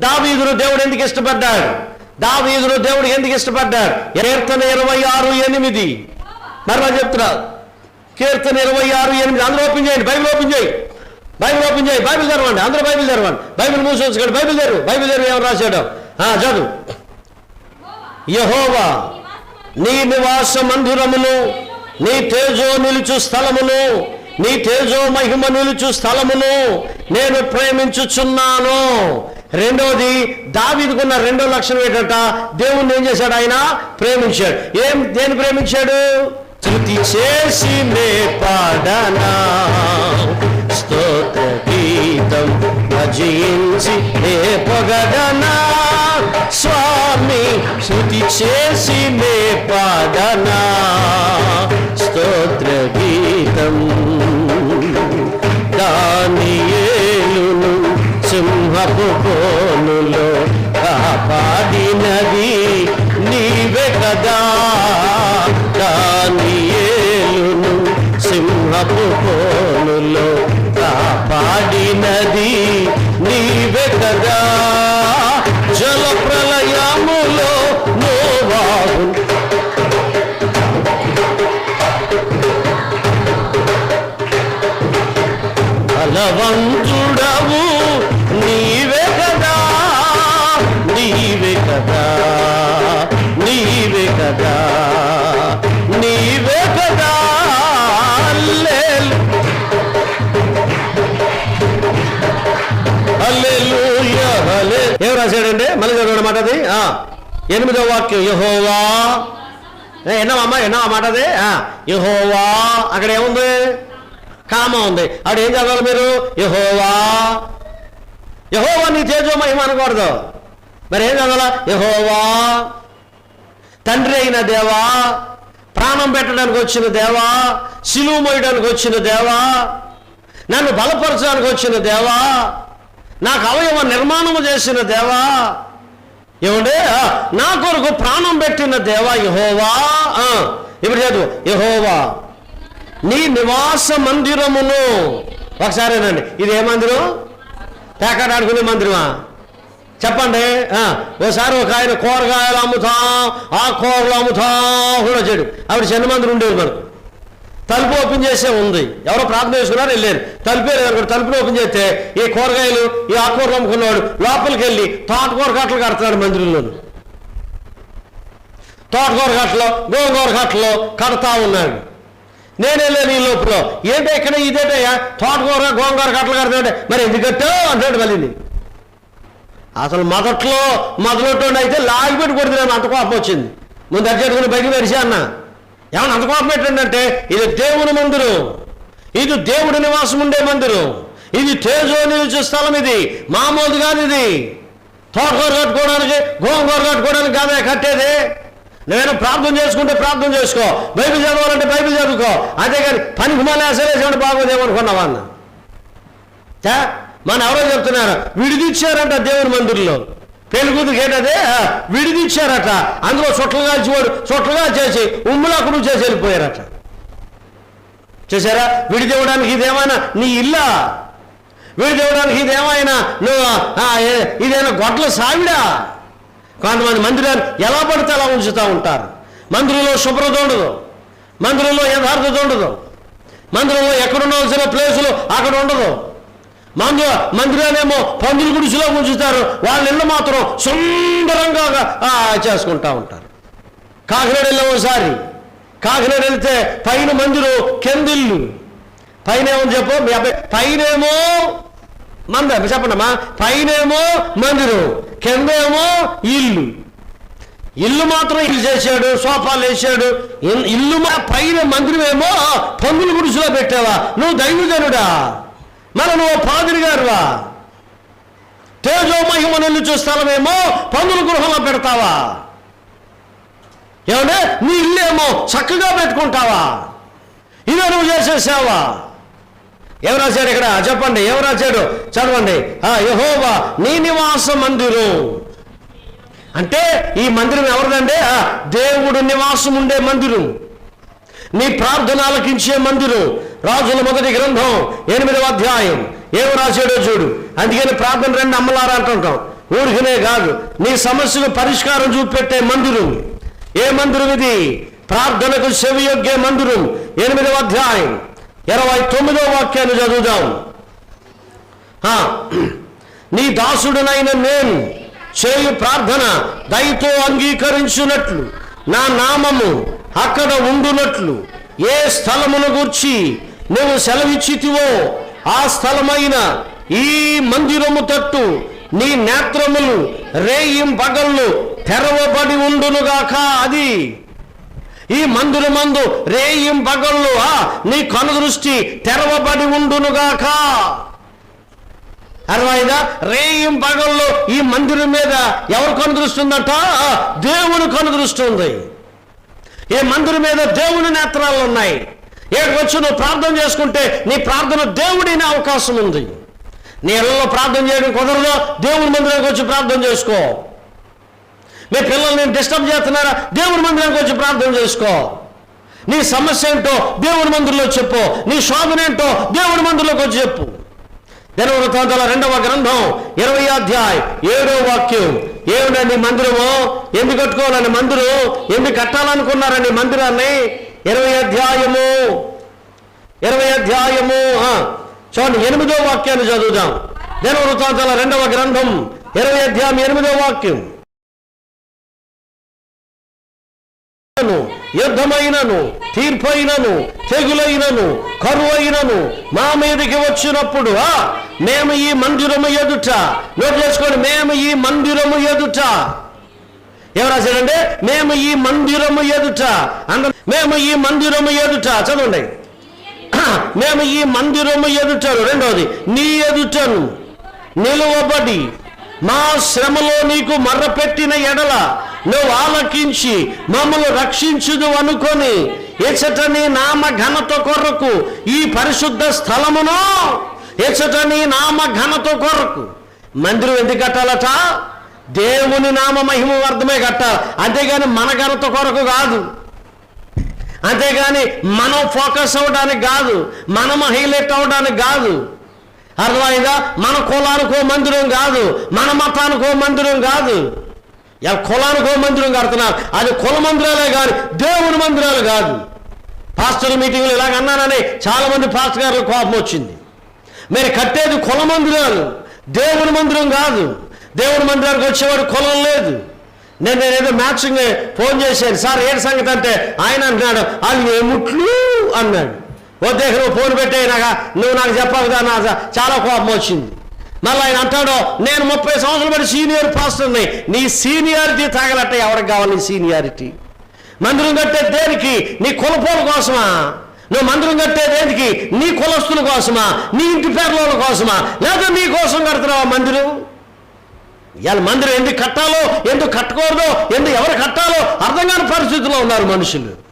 దావీదును దేవుడు ఎందుకు ఇష్టపడ్డాడు? దావీదును దేవుడు ఎందుకు ఇష్టపడ్డాడు? కీర్తన ఇరవై ఆరు ఎనిమిది. మరలా చెప్తున్నా. కీర్తన ఇరవై ఆరు ఎనిమిది. అందరూ ఓపెన్ చేయండి. బైబిల్ ఓపెన్ చేయి. బైబిల్ ఓపెన్ చేయి. బైబిల్ తెరవండి. అందరూ బైబిల్ తెరవండి. బైబిల్ మూసేసుకోండి బైబిల్ తెరు. బైబిల్ తెరు. ఏమని రాశాడు? ఆ, చదువు. యహోవా నీ నివాస మందిరమును నీ తేజో నిలుచు స్థలమును నీ తేజో మహిమ నిలుచు స్థలమును నేను ప్రేమించుచున్నాను. రెండోది దావీదుకున్న రెండో లక్షణం ఏంటంట? దేవుణ్ణి ఏం చేశాడు ఆయన? ప్రేమించాడు. ఏం దేని ప్రేమించాడు? తృతి చేసి మే పాడనా. స్తోత్ర గీతం భజించి నే పొగడనా. స్వామి శృతి చేసి మే పాడనా. సింహపు కోనులో కాపాడినది నీవే కదా. జల ప్రళయములో నోవాహు బలవంతుడవు నీవే కదా. నీవే కదా. నీవే కదా. రాశాడండి? మళ్ళీ చదవడం మాట అది. ఆ, ఎనిమిదో వాక్యం యహోవా. ఏ, ఎన్నవమ్మా ఎన్నో మాట అది? ఆ, యహోవా. అక్కడ ఏముంది? కామ ఉంది. అక్కడ ఏం చదవాలి మీరు? యహోవా. యహోవా నీ తేజో మహిమ అనకూడదు. మరి ఏం చదవాలా? యహోవా. తండ్రి అయిన దేవా. ప్రాణం పెట్టడానికి వచ్చిన దేవా. సిలువు మోయడానికి వచ్చిన దేవా. నన్ను బలపరచడానికి వచ్చిన దేవా. నాకు అవయవ నిర్మాణము చేసిన దేవా. ఏమండి నా కొరకు ప్రాణం పెట్టిన దేవా యహోవా. ఇప్పుడు చదువు. యహోవా నీ నివాస మందిరమును. ఒకసారేనండి ఇది ఏ మందిరం? పేకాటాడుకునే మందిరమా? చెప్పండి. ఓసారి ఒక ఆయన కూరగాయలు అమ్ముతాం ఆ కూరలు అమ్ముతాం కూడా చెడు. ఆవిడ చిన్న మందిరం ఉండేది మనకు. తలుపు ఓపెన్ చేసే ఉంది. ఎవరో ప్రార్థన చేసుకున్నారు వెళ్ళారు. తలుపే లేదు తలుపులు ఓపెన్ చేస్తే ఈ కూరగాయలు ఈ ఆకుకూరలు అమ్ముకున్నాడు లోపలికి వెళ్ళి తోటకూర కట్టలు కడుతున్నాడు మందిరంలోను. తోటకూర కట్టలో గోంగూర కట్టలో కడతా ఉన్నాడు. నేను వెళ్ళాను ఈ లోపల. ఏంటో ఇక్కడ ఇదేటయ్యా? తోటకూర గోంగూర కట్టలు కడతాడు మరి ఎందుకు కట్టావు? అంటాడు మళ్ళీ అసలు మొదట్లో మొదలెట్టండి అయితే లాగిపెట్టి కొడుతున్నాను అంత కోపం వచ్చింది. ముందు అడ్జెట్టుకుని బయటికి మెరిసి అన్న. ఏమన్నా అంత కోపం ఏంటంటే ఇది దేవుని మందిరం. ఇది దేవుడి నివాసం ఉండే మందిరం. ఇది తేజో నిలిచే స్థలం ఇది. మామూలు కాదు ఇది. తోటకూర కట్టుకోవడానికి గోంగూర కట్టుకోవడానికి కాదే కట్టేది. నేను ప్రార్థన చేసుకుంటే ప్రార్థన చేసుకో. బైబిల్ చదవాలంటే బైబిల్ చదువుకో. అంతేగాని పనికి మళ్ళీ అసలు బాగోదేమనుకున్నావా అన్న మన ఎవరో చెప్తున్నారు విడిదిచ్చారంట దేవుని మందిరంలో. పెళ్ళికూతురు విడిదించారట ఆ, విడిదిచ్చారట. అందులో చుట్టలు కాల్చివాడు చుట్టలుగా చేసి ఉమ్ములాకుడు చేసి వెళ్ళిపోయారట. చేశారా? విడిదివ్వడానికి ఇదేమైనా నీ ఇల్లా? విడిదివ్వడానికి ఇదేమైనా నువ్వు ఆ, ఏ- ఇదేమైనా గొడ్ల సావిడా? కొంతమంది మందిరాన్ని ఎలా పడితే అలా ఉంచుతూ ఉంటారు. మందిరంలో శుభ్రత ఉండదు. మందిరంలో యథార్థత ఉండదు. మందిరంలో ఎక్కడ ఉండవలసిన ప్లేసులు అక్కడ ఉండదు. మంద మందిరానేమో పందులు గుడిసిలో ఉంచుతారు. వాళ్ళ ఇళ్ళు మాత్రం సుందరంగా చేసుకుంటా ఉంటారు. కాకినాడ వెళ్ళాం ఒకసారి. కాకినాడ వెళ్తే పైన మందిరు కిందిల్లు పైన ఏమని చెప్పు? మీ అబ్బాయి పైనేమో మంద చెప్పండమ్మా పైనేమో మందిరం కిందేమో ఇల్లు. ఇల్లు మాత్రం ఇల్లు చేశాడు సోఫాలు వేసాడు ఇల్లు మా పైన మందిరమేమో పందులు పందుల గుడిసెలో పెట్టావా? నువ్వు దైవజనుడా? మరి నువ్వు పాదిరి గారువా? తేజోమహిమ మహిమ నిలుచు పందుల గృహంలో పెడతావా? ఏమంటే నీ ఇల్లేమో చక్కగా పెట్టుకుంటావా? ఇదే నువ్వు చేసేసావా? సేవ ఎవరు రాశాడు ఇక్కడ? చెప్పండి ఎవరు రాశాడు చదవండి. ఆ యహోవా నీ నివాస మందిరం. అంటే ఈ మందిరం ఎవరిదంటే ఆ, దేవుడు నివాసం ఉండే మందిరం. నీ ప్రార్థన ఆలకించే మందిరం రాజుల మొదటి గ్రంథం ఎనిమిదవ అధ్యాయం. ఏమి రాశాడో చూడు. అందుకని ప్రార్థన రెండు అమ్మలారా అంటుంటాం. ఊరికనే కాదు. నీ సమస్యకు పరిష్కారం చూపెట్టే మందిరం ఏ మందిరం ఇది? ప్రార్థనకు చెవియొగ్గే మందిరం ఎనిమిదవ అధ్యాయం. ఇరవై తొమ్మిదవ వాక్యాన్ని చదువుదాం. నీ దాసుడునైన నేను చేయు ప్రార్థన దయతో అంగీకరించినట్లు. నా నామము అక్కడ ఉండునట్లు ఏ స్థలమును గూర్చి నువ్వు సెలవిచ్చితివో ఆ స్థలమైన ఈ మందిరము తట్టు నీ నేత్రములు రేయిం పగళ్ళు తెరవబడి ఉండునుగాక అది. ఈ మందుల రేయిం పగళ్ళు ఆ నీ కనుదృష్టి తెరవబడి ఉండునుగాక. అర్థమైందా? రేయిం పగళ్ళు ఈ మందిరం మీద ఎవరు కనుదృష్టి ఉందట? దేవుడు కనుదృష్టి ఉంది. ఏ మందిరం మీద దేవుని నేత్రాలు ఉన్నాయి? ఏడు వచ్చి నువ్వు ప్రార్థన చేసుకుంటే నీ ప్రార్థన దేవుడిని అవకాశం ఉంది. నీ ఇళ్ళలో ప్రార్థన చేయడం కుదరదో. దేవుని మందిరానికి వచ్చి ప్రార్థన చేసుకో. మీ పిల్లల్ని డిస్టర్బ్ చేస్తున్నారా? దేవుని మందిరానికి వచ్చి ప్రార్థన చేసుకో. నీ సమస్య ఏంటో దేవుని మందిరంలో చెప్పు. నీ శోధన ఏంటో దేవుని మందిరంలోకి వచ్చి చెప్పు. దినవృత్తాంతాల రెండవ గ్రంథం ఇరవై అధ్యాయం ఏడో వాక్యం. ఏమిటండి మందిరము? ఎందుకు కట్టుకోవాలని మందిరం? ఎందుకు కట్టాలనుకున్నారండి మందిరాన్ని? ఇరవై అధ్యాయము. ఇరవై అధ్యాయము చూడండి ఎనిమిదో వాక్యాన్ని చదువుదాం. దినవృత్తాంతాల రెండవ గ్రంథం ఇరవై అధ్యాయం ఎనిమిదో వాక్యం. యుద్ధమైనను తీర్పైనను తెగులైనను కరువైనను మా మీదకి వచ్చినప్పుడు ఆ, మేము ఈ మందిరము ఎదుట నోట్ చేసుకోండి మేము ఈ మందిరము ఎదుట. ఎవరు రాశాడంటే మేము ఈ మందిరము ఎదుట. అంద మేము ఈ మందిరము ఎదుట. చదవండి. మేము ఈ మందిరము ఎదుటను. రెండవది నీ ఎదుటను నిలువబడి మా శ్రమలో నీకు మర్రపెట్టిన ఎడల నువ్వు ఆలకించి మమ్మల్ని రక్షించుదు అనుకొని ఎచ్చట నీ నామ ఘనత కొరకు ఈ పరిశుద్ధ స్థలమును ఎచ్చట నీ నామ ఘనత కొరకు. మందిరం ఎందుకు కట్టాలట? దేవుని నామ మహిమ వర్ధమే కట్టాలి అంతేగాని మన ఘనత కొరకు కాదు. అంతేగాని మనం ఫోకస్ అవ్వడానికి కాదు. మనం హైలైట్ అవ్వడానికి కాదు. అర్థమైందా? మన కులానికో మందిరం కాదు. మన మతానికో మందిరం కాదు. ఇలా కులానికి మందిరం కడుతున్నారు. అది కుల మందిరాలే కాదు దేవుని మందిరాలు కాదు. పాస్టర్ మీటింగ్లు ఇలాగ అన్నానని చాలా మంది పాస్టర్ గారు కోపం వచ్చింది. మీరు కట్టేది కుల మందిరాలు. దేవుని మందిరం కాదు. దేవుని మందిరానికి వచ్చేవాడు కులం లేదు. నేను నేనేదో మ్యాచింగ్ ఫోన్ చేశాను. సార్ ఏంటి సంగతి? అంటే ఆయన అంటున్నాడు వాళ్ళు ఏముట్లు అన్నాడు. వద్దే నువ్వు ఫోన్ పెట్టేనాక నువ్వు నాకు చెప్పావు కదా నాకు చాలా కోపం వచ్చింది. మళ్ళీ ఆయన అంటాడు నేను ముప్పై సంవత్సరాలు బట్టి సీనియర్ పాస్టర్ని. నీ సీనియారిటీ తాగలట్ట ఎవరికి కావాలి నీ సీనియారిటీ? మందిరం కట్టే దేనికి? నీ కులపోల కోసమా? నువ్వు మందిరం కట్టే దేనికి? నీ కులస్తుల కోసమా? నీ ఇంటి పేర్ల కోసమా? లేదా నీ కోసం కడుతున్నావా మందిరం? ఇవాళ మందిరం ఎందుకు కట్టాలో ఎందుకు కట్టకూడదో ఎందుకు ఎవరు కట్టాలో అర్థం కాని పరిస్థితిలో ఉన్నారు మనుషులు.